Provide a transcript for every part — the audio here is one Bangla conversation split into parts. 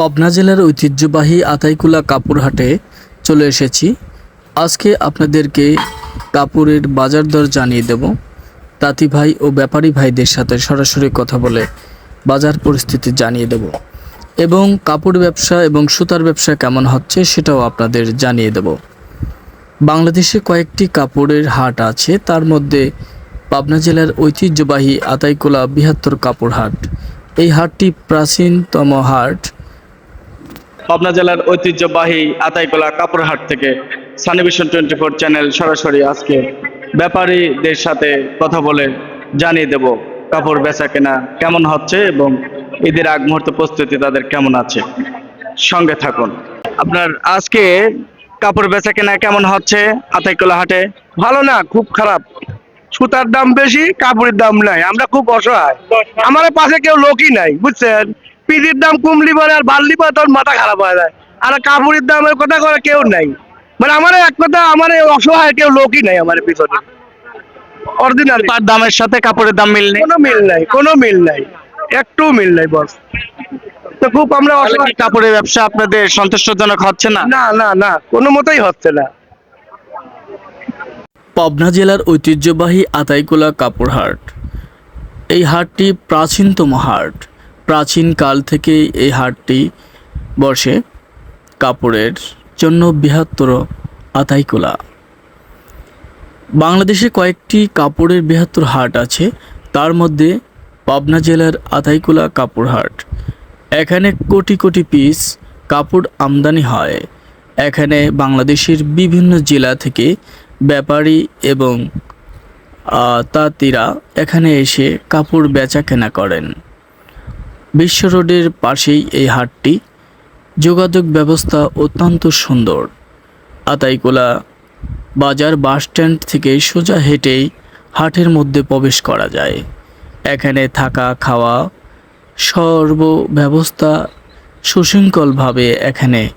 পাবনা জেলার ঐতিহ্যবাহী আতাইকুলা কাপড় হাটে চলে এসেছি। আজকে আপনাদেরকে কাপড়ের বাজার দর জানিয়ে দেব। তাঁতি ভাই ও ব্যাপারী ভাইদের সাথে সরাসরি কথা বলে বাজার পরিস্থিতি জানিয়ে দেব এবং কাপড় ব্যবসা এবং সুতার ব্যবসা কেমন হচ্ছে সেটাও আপনাদের জানিয়ে দেব। বাংলাদেশে কয়েকটি কাপড়ের হাট আছে, তার মধ্যে পাবনা জেলার ঐতিহ্যবাহী আতাইকুলা বৃহত্তর কাপড় হাট। এই হাটটি প্রাচীনতম হাট। পাবনা জেলার ঐতিহ্যবাহী আতাইকলা কাপড়হাট থেকে সানিভিশন টোয়েন্টি ফোর চ্যানেল সরাসরি আজকে ব্যাপারীদের সাথে কথা বলে জানিয়ে দেব কাপড় বেচা কেনা কেমন হচ্ছে এবং ঈদের আগ মুহূর্ত প্রস্তুতি তাদের কেমন আছে। সঙ্গে থাকুন। আপনার আজকে কাপড় বেচা কেনা কেমন হচ্ছে আতাইকোলা হাটে? ভালো না খুব খারাপ। সুতার দাম বেশি কাপড়ের দাম নাই। আমরা খুব অসহায়। আমার পাশে কেউ লোকই নাই বুঝছেন? পিদির দাম কমলি পরে আর বাড়লি পরে তখন মাথা খারাপ হয়ে যায়। আর কাপড়ের দামের কথা করে কেউ নাই। মানে আমার এক কথা আমার অসহায় কেউ লোকই নাই আমার পিছনে। অরিজিনাল তার দামের সাথে কাপড়ের দাম মিল নেই। কোনো মিল নাই কোনো মিল নাই। একটু মিল নাই বস। তো খুব আমরা অসহায়। কাপড়ের ব্যবসা আপনাদের সন্তুষ্টজনক হচ্ছে না? না না না কোনো মতেই হচ্ছে না। পাবনা জেলার ঐতিহ্যবাহী আতাইকুলা কাপড় হাট। এই হাটটি প্রাচীনতম হাট। প্রাচীনকাল থেকেই এই হাটটি বসে। কাপড়ের জন্য বৃহত্তর আতাইকুলা। বাংলাদেশে কয়েকটি কাপড়ের বৃহত্তর হাট আছে। তার মধ্যে পাবনা জেলার আতাইকুলা কাপড় হাট। এখানে কোটি কোটি পিস কাপড় আমদানি হয়। এখানে বাংলাদেশের বিভিন্ন জেলা থেকে ব্যাপারী এবং তাঁতিরা এখানে এসে কাপড় বেচা কেনা করেন। বিশ্ব রোডের পাশেই এই হাটটি। যোগাযোগ ব্যবস্থা অত্যন্ত সুন্দর। আতাইকুলা বাজার বাস স্ট্যান্ড থেকে সোজা হেঁটেই হাটের মধ্যে প্রবেশ করা যায়। এখানে থাকা, খাওয়া সর্ব ব্যবস্থা সুশৃঙ্খলভাবে এখানে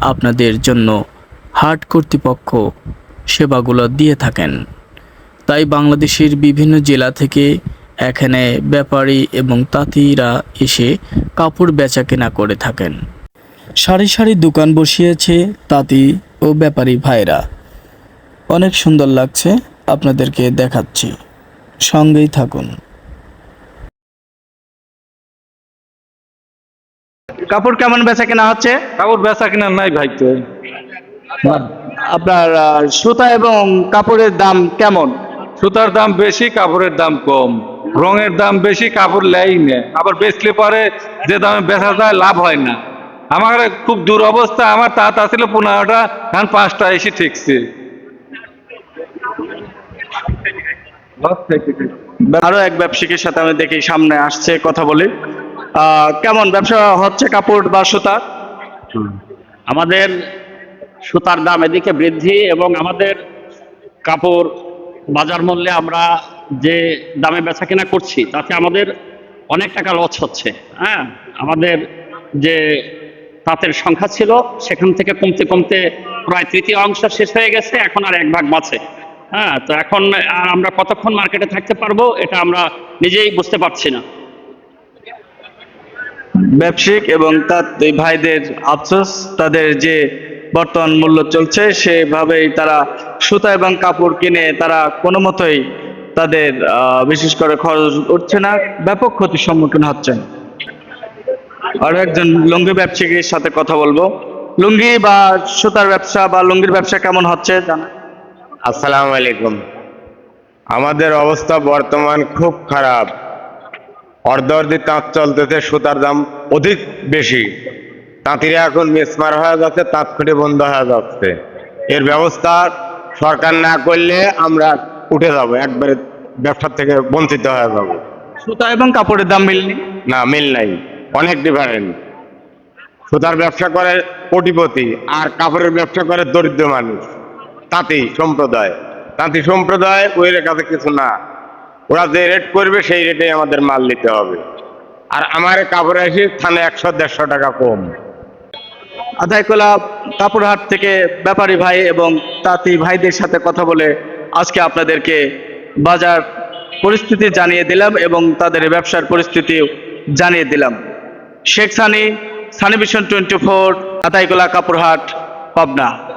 আপনাদের জন্য হাট কর্তৃপক্ষ সেবাগুলো দিয়ে থাকেন। তাই বাংলাদেশের বিভিন্ন জেলা থেকে এখানে ব্যাপারী এবং তাঁতিরা এসে কাপড় বেচা কেনা করে থাকেন। সারি সারি দোকান বসিয়েছে তাঁতি ও ব্যাপারী ভাইরা। অনেক সুন্দর লাগছে আপনাদেরকে দেখাচ্ছি। সঙ্গেই থাকুন। কাপড় কেমন বেচা কেনা হচ্ছে? কাপড় বেচা কেনা নাই ভাই তো। আপনার সুতা এবং কাপড়ের দাম কেমন? সুতার দাম বেশি কাপড়ের দাম কম। রঙের দাম বেশি কাপড় লেই না। আবার বেচলে পরে যে দামে বেচা যায় লাভ হয় না। আমার খুব দূর অবস্থা আমার তাঁত আসলে পনেরোটা এখন পাঁচটা এসে ঠিকছে। আরও এক ব্যবসায়ীর সাথে আমি দেখি সামনে আসছে কথা বলি। কেমন ব্যবসা হচ্ছে কাপড় বা সুতা? আমাদের সুতার দাম এদিকে বৃদ্ধি এবং আমাদের কাপড় বাজার মূল্যে আমরা যে দামে বেচা কেনা করছি, তাতে আমাদের অনেক টাকা লস হচ্ছে। হ্যাঁ? আমাদের যে তাঁতের সংখ্যা ছিল, সেখান থেকে কমতে কমতে প্রায় তৃতীয় অংশ শেষ হয়ে গেছে, এখন আর এক ভাগ বাঁচে। হ্যাঁ? তো এখন আর আমরা কতক্ষণ মার্কেটে থাকতে পারব, এটা আমরা নিজেই বুঝতে পারছি না। ব্যবসায়িক এবং তার ভাইদের আফসোস, তাদের যে বর্তমান মূল্য চলছে, সেভাবেই তারা সুতা এবং কাপড় কিনে তারা কোনো মতোই তাদের বিশেষ করে খরচ উঠছে না, ব্যাপক ক্ষতির সম্মুখীন হচ্ছেন আরও একজন লুঙ্গি ব্যবসায়ীর সাথে কথা বলব। লুঙ্গি বা সুতার ব্যবসা বা লুঙ্গির ব্যবসা কেমন হচ্ছে, জানা? আসসালামু আলাইকুম। আমাদের অবস্থা বর্তমান খুব খারাপ। অর্ধ অর্ধি তাঁত চলতেছে, সুতার দাম অধিক বেশি। তাঁতিরা এখন মেসমার হয়ে যাচ্ছে, তাঁত খুঁটে বন্ধ হয়ে যাচ্ছে। এর ব্যবস্থা সরকার না করলে আমরা উঠে যাব, একবারে ব্যবসা থেকে বঞ্চিত হয়ে যাব সুতা এবং কাপড়ের দাম মিলনি না মিল নাই। অনেক ডিফারেন্ট সুতার ব্যবসা করে কোটিপতি আর কাপড়ের ব্যবসা করে দরিদ্র মানুষ। তাঁতি সম্প্রদায়। তাঁতি সম্প্রদায় ওই কাছে কিছু না। ওরা যে রেট করবে সেই রেটে আমাদের মাল নিতে হবে। আর আমার কাপড়ে এসে থানে একশো দেড়শো টাকা কম। আদায়কলা কাপড়হাট থেকে ব্যাপারী ভাই এবং তাঁতি ভাইদের সাথে কথা বলে আজকে আপনাদেরকে বাজার পরিস্থিতি জানিয়ে দিলাম এবং তাদের ব্যবসার পরিস্থিতি জানিয়ে দিলাম। Sheikh Sani Sunnyvision twenty four, Ataikola Kapurhat Pabna.